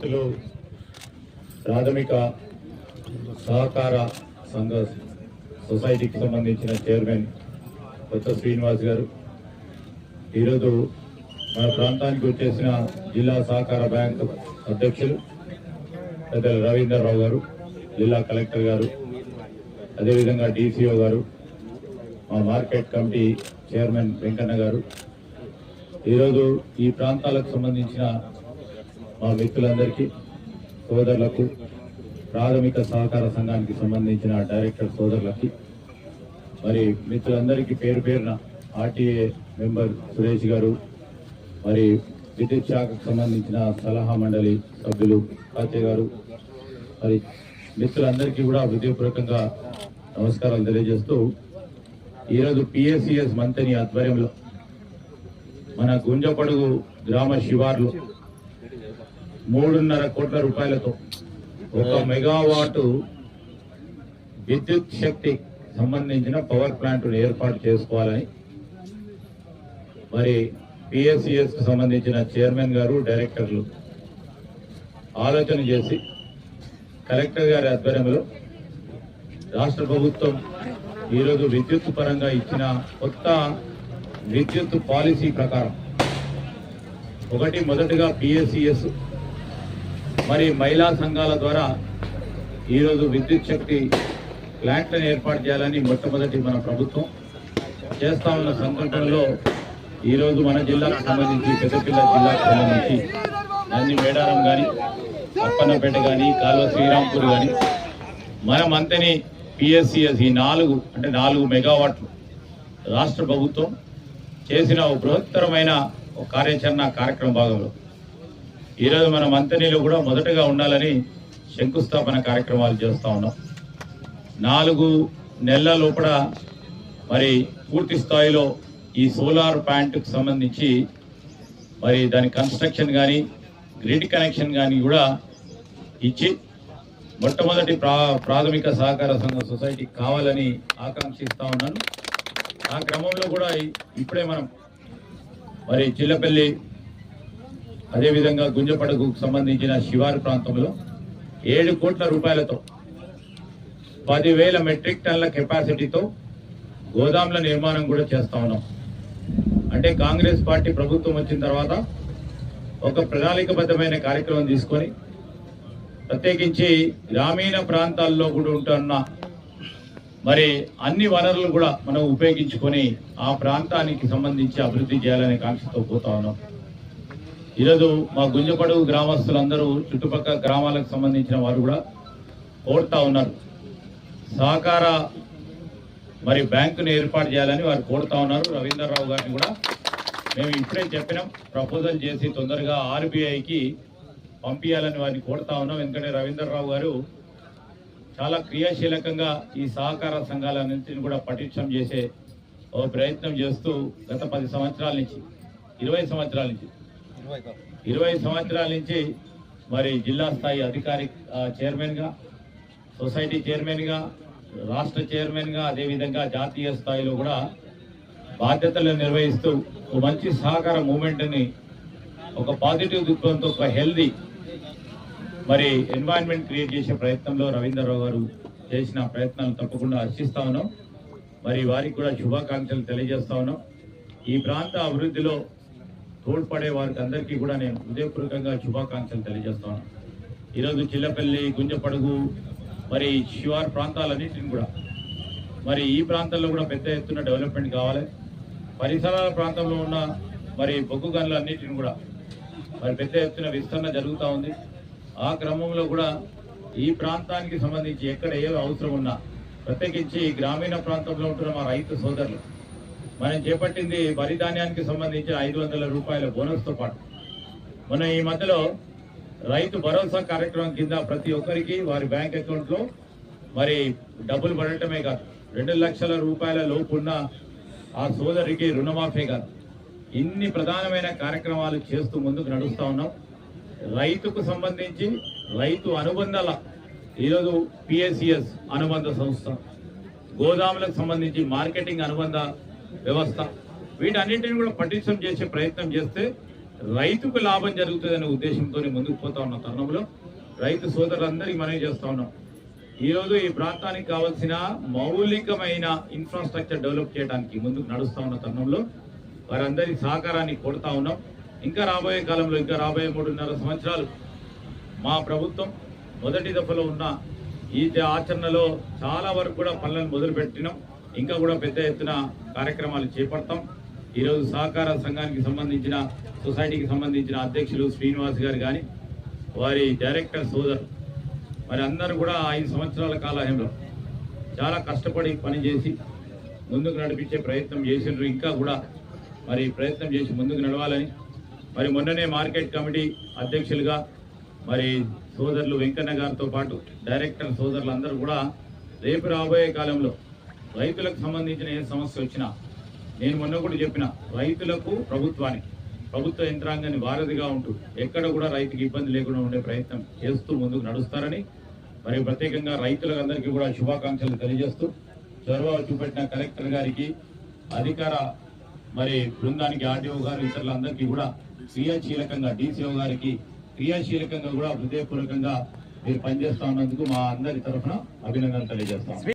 రైతులు ప్రాథమిక సహకార సంఘ సొసైటీకి సంబంధించిన చైర్మన్ కొత్త శ్రీనివాస్ గారు. ఈరోజు మన ప్రాంతానికి వచ్చేసిన జిల్లా సహకార బ్యాంకు అధ్యక్షులు పెద్దల రవీందర్ రావు గారు జిల్లా కలెక్టర్ గారు అదేవిధంగా డీసీఓ గారు మా మార్కెట్ కమిటీ చైర్మన్ వెంకన్న గారు. ఈరోజు ఈ ప్రాంతాలకు సంబంధించిన మా మిత్రులందరికీ సోదరులకు ప్రాథమిక సహకార సంఘానికి సంబంధించిన డైరెక్టర్ సోదరులకి మరి మిత్రులందరికీ పేరు పేరున ఆర్టీఏ మెంబర్ సురేష్ గారు మరి విద్యుత్ శాఖకు సంబంధించిన సలహా మండలి సభ్యులు కాచే గారు మరి మిత్రులందరికీ కూడా హృదయపూర్వకంగా నమస్కారాలు తెలియజేస్తూ ఈరోజు పిఎస్సిఎస్ మంత్రిని ఆధ్వర్యంలో మన గుంజపడుగు గ్రామ శివార్లు మూడున్నర కోట్ల రూపాయలతో ఒక మెగావాటు విద్యుత్ శక్తి సంబంధించిన పవర్ ప్లాంట్ ఏర్పాటు చేసుకోవాలని మరి పిఎస్సిఎస్కు సంబంధించిన చైర్మన్ గారు డైరెక్టర్లు ఆలోచన చేసి కలెక్టర్ గారి ఆధ్వర్యంలో రాష్ట్ర ప్రభుత్వం ఈరోజు విద్యుత్ పరంగా ఇచ్చిన కొత్త విద్యుత్ పాలసీ ప్రకారం ఒకటి మొదటగా పిఎస్సిఎస్ మరి మహిళా సంఘాల ద్వారా ఈరోజు విద్యుత్ శక్తి ప్లాంట్లను ఏర్పాటు చేయాలని మొట్టమొదటి మన ప్రభుత్వం చేస్తా ఉన్న సంకల్పంలో ఈరోజు మన జిల్లాకు సంబంధించి పెద్దపిల్ల జిల్లాకు సంబంధించి నంది మేడారం కానీ అప్పన్నపేట కానీ కాలువ శ్రీరాంపూర్ కానీ మనం అంతని పిఎస్సిఎస్ ఈ నాలుగు అంటే నాలుగు మెగావాట్లు రాష్ట్ర ప్రభుత్వం చేసిన ఒక బృహత్తరమైన కార్యాచరణ కార్యక్రమం భాగంలో. ఈరోజు మనం మంతనీలో కూడా మొదటగా ఉండాలని శంకుస్థాపన కార్యక్రమాలు చేస్తూ ఉన్నాం. నాలుగు నెలల లోపల మరి పూర్తి స్థాయిలో ఈ సోలార్ ప్లాంట్కు సంబంధించి మరి దాని కన్స్ట్రక్షన్ కానీ గ్రిడ్ కనెక్షన్ కానీ కూడా ఇచ్చి మొట్టమొదటి ప్రా ప్రాథమిక సహకార సంఘ సొసైటీ కావాలని ఆకాంక్షిస్తూ ఉన్నాను. ఆ క్రమంలో కూడా ఇప్పుడే మనం మరి చిల్లపల్లి అదేవిధంగా గుంజపడకు సంబంధించిన శివారు ప్రాంతంలో ఏడు కోట్ల రూపాయలతో పదివేల మెట్రిక్ టన్ల కెపాసిటీతో గోదాంల నిర్మాణం కూడా చేస్తా ఉన్నాం. అంటే కాంగ్రెస్ పార్టీ ప్రభుత్వం వచ్చిన తర్వాత ఒక ప్రణాళికబద్ధమైన కార్యక్రమం తీసుకొని ప్రత్యేకించి గ్రామీణ ప్రాంతాల్లో కూడా ఉంటున్న మరి అన్ని వనరులు కూడా మనం ఉపయోగించుకొని ఆ ప్రాంతానికి సంబంధించి అభివృద్ధి చేయాలనే కాంక్షతో పోతా ఉన్నాం. ఈరోజు మా గుంజపడు గ్రామస్తులందరూ చుట్టుపక్కల గ్రామాలకు సంబంధించిన వారు కూడా కోరుతా ఉన్నారు. సహకార మరి బ్యాంకును ఏర్పాటు చేయాలని వారు కోరుతా ఉన్నారు. రవీంద్రరావు గారిని కూడా మేము ఇప్పుడే చెప్పినాం. ప్రపోజల్ చేసి తొందరగా ఆర్బీఐకి పంపించాలని వారిని కోరుతా ఉన్నాం. ఎందుకంటే రవీంద్రరావు గారు చాలా క్రియాశీలకంగా ఈ సహకార సంఘాలన్నింటిని కూడా పటిష్టం చేసే ఓ ప్రయత్నం చేస్తూ గత పది సంవత్సరాల నుంచి ఇరవై సంవత్సరాల నుంచి ఇరవై సంవత్సరాల నుంచి మరి జిల్లా స్థాయి అధికారి చైర్మన్గా సొసైటీ చైర్మన్గా రాష్ట్ర చైర్మన్గా అదేవిధంగా జాతీయ స్థాయిలో కూడా బాధ్యతలు నిర్వహిస్తూ ఒక మంచి సహకార మూమెంట్ని ఒక పాజిటివ్ దృక్పథంతో ఒక హెల్దీ మరి ఎన్వైరన్మెంట్ క్రియేట్ చేసే ప్రయత్నంలో రవీంద్రరావు గారు చేసిన ప్రయత్నాలు తప్పకుండా హర్షిస్తా ఉన్నాం. మరి వారికి కూడా శుభాకాంక్షలు తెలియజేస్తా ఉన్నాం. ఈ ప్రాంత అభివృద్ధిలో తోడ్పడే వారికి అందరికీ కూడా నేను హృదయపూర్వకంగా శుభాకాంక్షలు తెలియజేస్తాను. ఈరోజు చిల్లపల్లి గుంజపడుగు మరి శివార్ ప్రాంతాలన్నింటిని కూడా. మరి ఈ ప్రాంతాల్లో కూడా పెద్ద ఎత్తున డెవలప్మెంట్ కావాలి. పరిసరాల ప్రాంతంలో ఉన్న మరి బొగ్గు గనులన్నింటిని కూడా మరి పెద్ద ఎత్తున విస్తరణ జరుగుతూ ఉంది. ఆ క్రమంలో కూడా ఈ ప్రాంతానికి సంబంధించి ఎక్కడ ఏ అవసరం ఉన్నా ప్రత్యేకించి గ్రామీణ ప్రాంతంలో ఉంటున్న మా రైతు సోదరులు మనం చేపట్టింది వరి ధాన్యానికి సంబంధించిన ఐదు వందల రూపాయల బోనస్తో పాటు. మన ఈ మధ్యలో రైతు భరోసా కార్యక్రమం కింద ప్రతి ఒక్కరికి వారి బ్యాంక్ అకౌంట్లో మరి డబ్బులు పడటమే కాదు రెండు లక్షల రూపాయల లోపు ఉన్న ఆ సోదరికి రుణమాఫీ కాదు. ఇన్ని ప్రధానమైన కార్యక్రమాలు చేస్తూ ముందుకు నడుస్తూ ఉన్నాం. రైతుకు సంబంధించి రైతు అనుబంధాల ఈరోజు పిఎస్సిఎస్ అనుబంధ సంస్థ గోదాములకు సంబంధించి మార్కెటింగ్ అనుబంధ వ్యవస్థ. వీటన్నింటిని కూడా పటిష్టం చేసే ప్రయత్నం చేస్తే రైతుకు లాభం జరుగుతుందనే ఉద్దేశంతో ముందుకు పోతా ఉన్న తరుణంలో. రైతు సోదరులందరికీ మనవి చేస్తా ఉన్నాం. ఈరోజు ఈ ప్రాంతానికి కావాల్సిన మౌలికమైన ఇన్ఫ్రాస్ట్రక్చర్ డెవలప్ చేయడానికి ముందుకు నడుస్తూ ఉన్న తరుణంలో వారందరి సహకారాన్ని కొడతా ఉన్నాం. ఇంకా రాబోయే కాలంలో ఇంకా రాబోయే మూడున్నర సంవత్సరాలు మా ప్రభుత్వం మొదటి దఫలో ఉన్న ఈ ఆచరణలో చాలా వరకు కూడా పనులను మొదలుపెట్టినాం. ఇంకా కూడా పెద్ద ఎత్తున కార్యక్రమాలు చేపడతాం. ఈరోజు సహకార సంఘానికి సంబంధించిన సొసైటీకి సంబంధించిన అధ్యక్షులు శ్రీనివాస్ గారు కానీ వారి డైరెక్టర్ సోదరు మరి అందరూ కూడా ఐదు సంవత్సరాల కాలంలో చాలా కష్టపడి పనిచేసి ముందుకు నడిపించే ప్రయత్నం చేసిండ్రు. ఇంకా కూడా మరి ప్రయత్నం చేసి ముందుకు నడవాలని మరి మొన్ననే మార్కెట్ కమిటీ అధ్యక్షులుగా మరి సోదరులు వెంకన్న గారితో పాటు డైరెక్టర్ సోదరులు అందరూ కూడా రేపు రాబోయే కాలంలో రైతులకు సంబంధించిన ఏ సమస్య వచ్చినా నేను మొన్న కూడా చెప్పిన రైతులకు ప్రభుత్వానికి ప్రభుత్వ యంత్రాంగాన్ని వారధిగా ఉంటూ ఎక్కడ కూడా రైతుకి ఇబ్బంది లేకుండా ఉండే ప్రయత్నం చేస్తూ ముందుకు నడుస్తారని మరి ప్రత్యేకంగా రైతులందరికీ కూడా శుభాకాంక్షలు తెలియజేస్తూ చొరవ చూపెట్టిన కలెక్టర్ గారికి అధికార మరి బృందానికి ఆర్డీఓ గారు ఇతరులందరికీ కూడా క్రియాశీలకంగా డీసీఓ గారికి క్రియాశీలకంగా కూడా హృదయపూర్వకంగా మీరు పనిచేస్తా ఉన్నందుకు మా అందరి తరఫున అభినందనలు తెలియజేస్తాం